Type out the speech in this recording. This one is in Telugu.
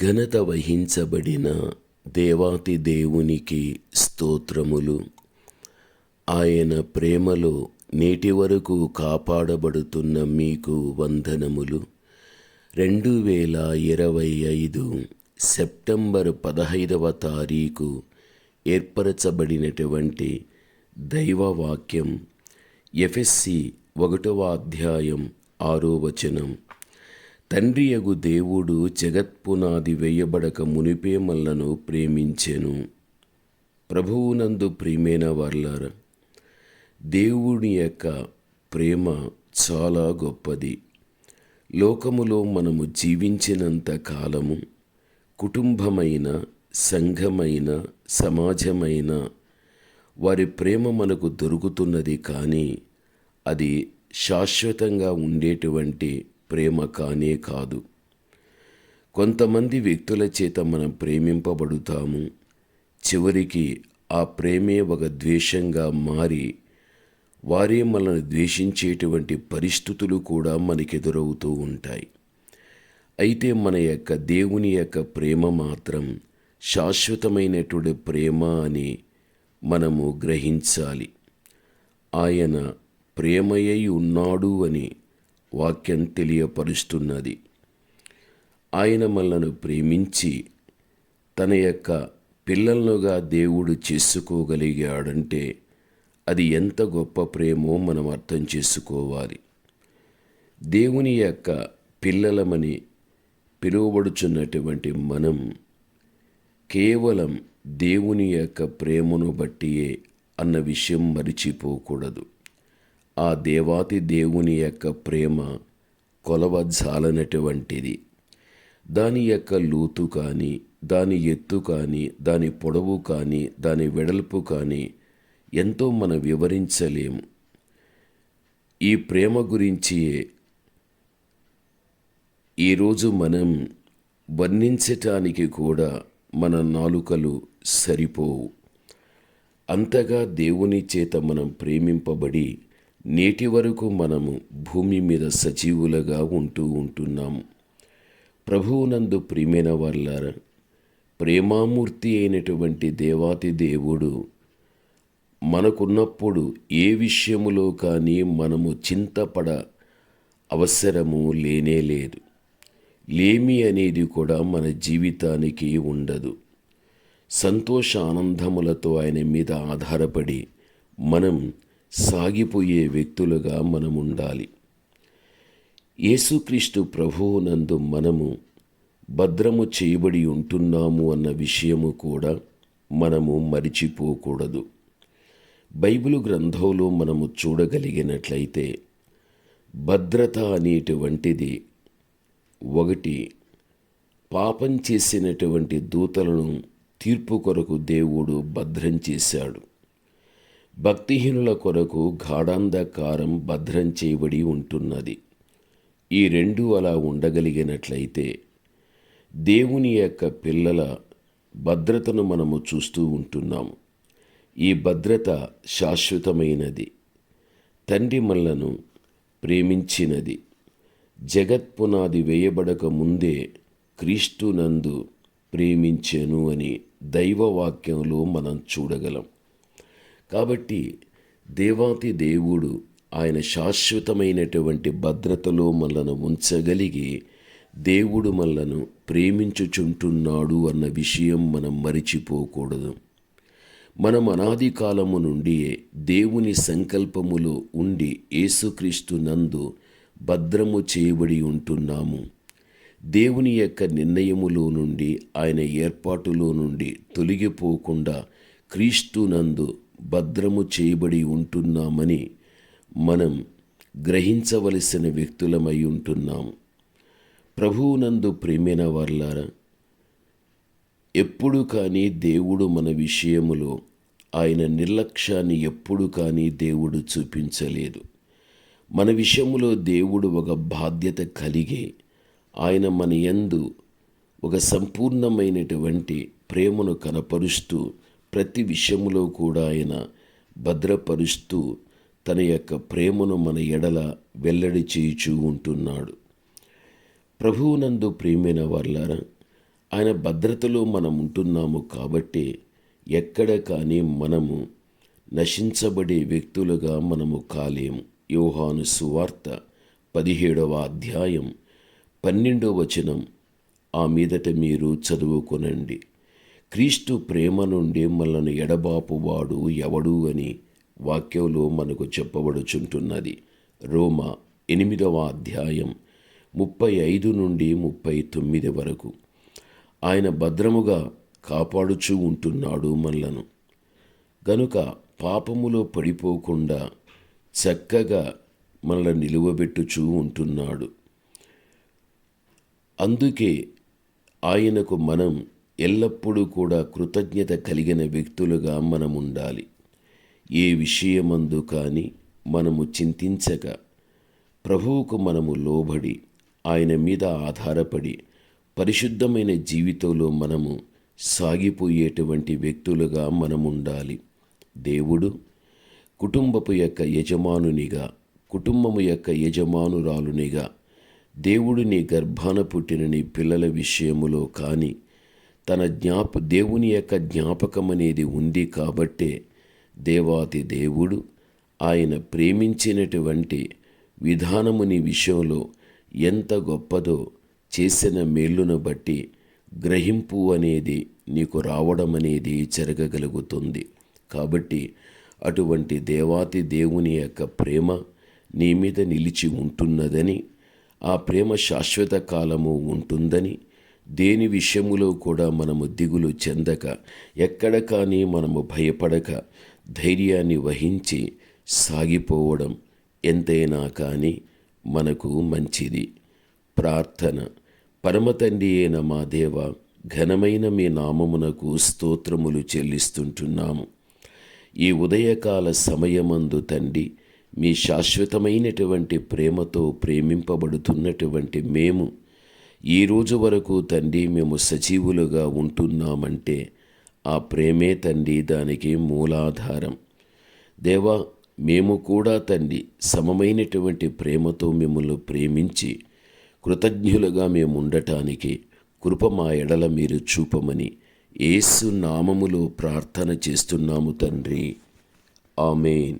ఘనత వహించబడిన దేవాతి దేవునికి స్తోత్రములు. ఆయన ప్రేమలో నేటి వరకు కాపాడబడుతున్న మీకు వందనములు. రెండు వేల ఇరవై ఐదు సెప్టెంబర్ పదహైదవ తారీఖు ఏర్పరచబడినటువంటి దైవవాక్యం ఎఫ్ఎస్సి ఒకటవ అధ్యాయం ఆరో వచనం. తండ్రియగు దేవుడు జగత్పునాది వేయబడక మునిపే మల్లను ప్రేమించెను. ప్రభువునందు ప్రియమైన వర్లార దేవుని యొక్క ప్రేమ చాలా గొప్పది. లోకములో మనము జీవించినంత కాలము కుటుంబమైన సంఘమైన సమాజమైన వారి ప్రేమ మనకు దొరుకుతున్నది కానీ అది శాశ్వతంగా ఉండేటువంటి ప్రేమ కానే కాదు. కొంతమంది వ్యక్తుల చేత మనం ప్రేమింపబడుతాము. చివరికి ఆ ప్రేమే ఒక ద్వేషంగా మారి వారే మనల్ని ద్వేషించేటువంటి పరిస్థితులు కూడా మనకెదురవుతూ ఉంటాయి. అయితే మన యొక్క దేవుని యొక్క ప్రేమ మాత్రం శాశ్వతమైనటువంటి ప్రేమ అని మనము గ్రహించాలి. ఆయన ప్రేమయ్యి ఉన్నాడు అని వాక్యం తెలియపరుస్తున్నది. ఆయన మనలను ప్రేమించి తన యొక్క పిల్లలుగా దేవుడు చేసుకోగలిగాడంటే అది ఎంత గొప్ప ప్రేమో మనం అర్థం చేసుకోవాలి. దేవుని యొక్క పిల్లలమని పిలువబడుచున్నటువంటి మనం కేవలం దేవుని యొక్క ప్రేమను బట్టియే అన్న విషయం మరిచిపోకూడదు. ఆ దేవాతి దేవుని యొక్క ప్రేమ కొలవజాలనటువంటిది. దాని యొక్క లోతు కానీ దాని ఎత్తు కానీ దాని పొడవు కానీ దాని వెడల్పు కానీ ఎంతో మనం వివరించలేము ఈ ప్రేమ గురించి ఈరోజు మనం వర్ణించటానికి కూడా మన నాలుకలు సరిపోవు. అంతగా దేవుని చేత మనం ప్రేమింపబడి నేటి వరకు మనము భూమి మీద సజీవులుగా ఉంటూ ఉంటున్నాము ప్రభువునందు ప్రియమైన వాళ్ళారా ప్రేమామూర్తి అయినటువంటి దేవాతి దేవుడు మనకున్నప్పుడు ఏ విషయములో కానీ మనము చింతపడ అవసరము లేనే లేదు. లేమి అనేది కూడా మన జీవితానికి ఉండదు. సంతోష ఆనందములతో ఆయన మీద ఆధారపడి మనం సాగిపోయే వ్యక్తులుగా మనం ఉండాలి యేసుక్రీస్తు ప్రభువునందు మనము భద్రము చేయబడి ఉంటున్నాము అన్న విషయము కూడా మనము మరిచిపోకూడదు. బైబిలు గ్రంథంలో మనము చూడగలిగినట్లయితే భద్రత అనేటువంటిది ఒకటి. పాపం చేసినటువంటి దూతలను తీర్పు కొరకు దేవుడు భద్రం చేశాడు. భక్తిహీనుల కొరకు గాఢాంధకారం భద్రం చేయబడి ఉంటున్నది. ఈ రెండు అలా ఉండగలిగినట్లయితే దేవుని యొక్క పిల్లల భద్రతను మనము చూస్తూ ఉంటున్నాము ఈ భద్రత శాశ్వతమైనది. తండ్రి మనలను ప్రేమించినది. జగత్పునాది వేయబడక ముందే క్రీస్తునందు ప్రేమించెను అని దైవవాక్యంలో మనం చూడగలం. కాబట్టి దేవాతి దేవుడు ఆయన శాశ్వతమైనటువంటి భద్రతలో మనలను ఉంచగలిగి దేవుడు మనలను ప్రేమించుచుంటున్నాడు అన్న విషయం మనం మరిచిపోకూడదు. మనం అనాది కాలము నుండి దేవుని సంకల్పములో ఉండి యేసుక్రీస్తు నందు భద్రము చేయబడి ఉంటున్నాము. దేవుని యొక్క నిర్ణయములో నుండి ఆయన ఏర్పాటులో నుండి తొలగిపోకుండా క్రీస్తు నందు భద్రము చేయబడి ఉంటున్నామని మనం గ్రహించవలసిన వ్యక్తులమై ఉంటున్నాము ప్రభువునందు ప్రేమైన వర్లారా ఎప్పుడు కానీ దేవుడు మన విషయములో ఆయన నిర్లక్ష్యాన్ని ఎప్పుడు కానీ దేవుడు చూపించలేదు. మన విషయములో దేవుడు ఒక బాధ్యత కలిగి ఆయన మన యందు ఒక సంపూర్ణమైనటువంటి ప్రేమను కనపరుస్తూ ప్రతి విషయములో కూడా ఆయన భద్రపరుస్తూ తన యొక్క ప్రేమను మన ఎడల వెల్లడి చేయుచూ ఉంటున్నాడు. ప్రభువునందు ప్రియమైన వాళ్ళారా ఆయన భద్రతలో మనం ఉంటున్నాము కాబట్టి ఎక్కడ కానీ మనము నశించబడే వ్యక్తులుగా మనము కాలేము. యోహాను సువార్త పదిహేడవ అధ్యాయం పన్నెండవ వచనం ఆ మీదట మీరు చదువుకొనండి. క్రీస్తు ప్రేమ నుండి మనల్ని ఎడబాపువాడు ఎవడు అని వాక్యంలో మనకు చెప్పబడుచుంటున్నది. రోమ ఎనిమిదవ అధ్యాయం ముప్పై ఐదు నుండి ముప్పై తొమ్మిది వరకు. ఆయన భద్రముగా కాపాడుచూ ఉంటున్నాడు మనలను. గనుక పాపములో పడిపోకుండా చక్కగా మనల్ని నిలువబెట్టుచూ ఉంటున్నాడు. అందుకే ఆయనకు మనం ఎల్లప్పుడూ కూడా కృతజ్ఞత కలిగిన వ్యక్తులుగా మనం ఉండాలి ఏ విషయమందు కానీ మనము చింతించక ప్రభువుకు మనము లోబడి ఆయన మీద ఆధారపడి పరిశుద్ధమైన జీవితంలో మనము సాగిపోయేటువంటి వ్యక్తులుగా మనం ఉండాలి దేవుడు కుటుంబపు యొక్క యజమానునిగా కుటుంబము యొక్క యజమానురాలునిగా దేవుడు నీ గర్భాన పుట్టిన నీ పిల్లల విషయములో కానీ తన జ్ఞాప దేవుని యొక్క జ్ఞాపకం అనేది ఉంది కాబట్టే దేవాతి దేవుడు ఆయన ప్రేమించినటువంటి విధానముని విషయంలో ఎంత గొప్పదో చేసిన మేలును బట్టి గ్రహింపు అనేది నీకు రావడం అనేది జరగగలుగుతుంది. కాబట్టి అటువంటి దేవాతి దేవుని యొక్క ప్రేమ నీ మీద నిలిచి ఉంటున్నదని ఆ ప్రేమ శాశ్వత కాలము ఉంటుందని దేని విషయములో కూడా మనము దిగులు చెందక ఎక్కడ కానీ మనము భయపడక ధైర్యాన్ని వహించి సాగిపోవడం ఎంతైనా కానీ మనకు మంచిది. ప్రార్థన. పరమతండ్రి అయిన మా దేవ ఘనమైన మీ నామమునకు స్తోత్రములు చెల్లిస్తుంటున్నాము. ఈ ఉదయకాల సమయమందు తండ్రి మీ శాశ్వతమైనటువంటి ప్రేమతో ప్రేమింపబడుతున్నటువంటి మేము ఈ రోజు వరకు తండ్రి మేము సజీవులుగా ఉంటున్నామంటే ఆ ప్రేమే తండ్రి దానికి మూలాధారం. దేవా మేము కూడా తండ్రి సమమైనటువంటి ప్రేమతో మిమ్మల్ని ప్రేమించి కృతజ్ఞులుగా మేము ఉండటానికి కృప మా ఎడల మీరు చూపమని ఏసు నామములో ప్రార్థన చేస్తున్నాము తండ్రి. ఆమెన్.